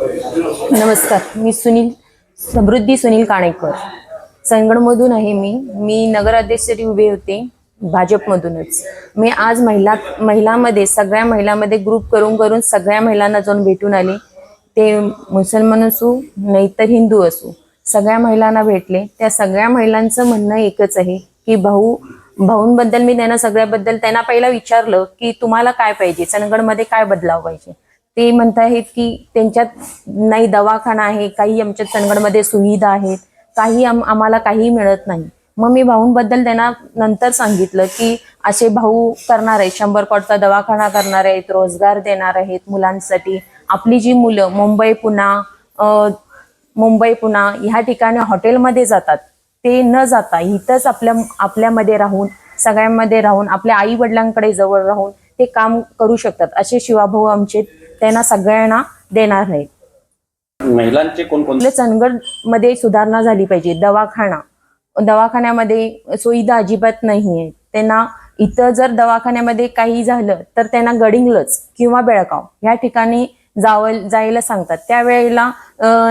नमस्कार मी सुनील समृद्धी सुनील काणेकर. संगडमधून आहे मी मी नगराध्यक्षरी उभे होते भाजपमधूनच. मी आज महिला महिलामध्ये सगळ्या महिलामध्ये ग्रुप करून करून सगळ्या महिलांना जाऊन भेटून आले. ते मुसलमान असू नाहीतर हिंदू असू सगळ्या महिलांना भेटले. त्या सगळ्या महिलांचं म्हणणं एकच आहे की भाऊ भाऊंबद्दल मी त्यांना सगळ्याबद्दल त्यांना पहिला विचारलं की तुम्हाला काय पाहिजे? चंदगडमध्ये काय बदलाव पाहिजे? ते म्हणत आहेत की त्यांच्यात नाही दवाखाना आहे काही आमच्या चंदगडमध्ये सुविधा आहेत काही आम- आम्हाला काही मिळत नाही. मग मी भाऊंबद्दल त्यांना नंतर सांगितलं की असे भाऊ करणार आहेत शंभर कोटचा दवाखाना करणार आहेत रोजगार देणार आहेत मुलांसाठी. आपली जी मुलं मुंबई पुन्हा मुंबई पुन्हा ह्या ठिकाणी हॉटेलमध्ये जातात. ते न जाता इथंच आपल्या आपल्यामध्ये राहून सगळ्यांमध्ये राहून आपल्या आई वडिलांकडे जवळ राहून ते काम करू शकतात. असे शिवाभाऊ आमचे त्यांना सगळ्यांना देणार नाहीत. महिलांचे कोणकोणते चंदगडमध्ये सुधारणा झाली पाहिजे. दवाखाना. दवाखान्यामध्ये सुविधा अजिबात नाही आहे त्यांना इथं जर दवाखान्यामध्ये काही झालं तर त्यांना गडिंगलच किंवा बेळगाव ह्या ठिकाणी जावं जायला सांगतात. त्यावेळेला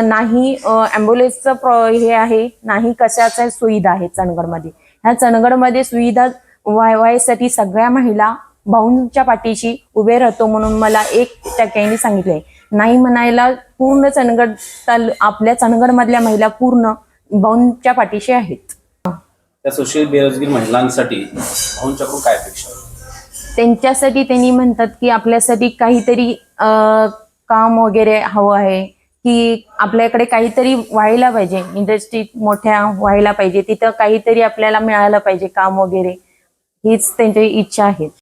नाही ॲम्ब्युलन्सचं प्र हे आहे नाही कशाच्या सुविधा आहेत चंदगडमध्ये. ह्या चंदगडमध्ये सुविधा व्हाय व्हायसाठी सगळ्या महिला भाऊंच्या पाठीशी उभे राहतो म्हणून मला एक टक्क्यांनी सांगितलंय. नाही म्हणायला पूर्ण चंदगड ताल आपल्या चंदगडमधल्या महिला पूर्ण भाऊंच्या पाठीशी आहेत. त्या सुशील बेरोजगार महिलांसाठी भाऊंच्याकडून काय अपेक्षा? त्यांच्यासाठी त्यांनी म्हणतात की आपल्यासाठी काहीतरी अं, काम वगैरे हवं आहे की आपल्याकडे काहीतरी व्हायला पाहिजे. इंडस्ट्री मोठ्या व्हायला पाहिजे. तिथं काहीतरी आपल्याला मिळालं पाहिजे काम वगैरे. हीच त्यांची इच्छा आहे.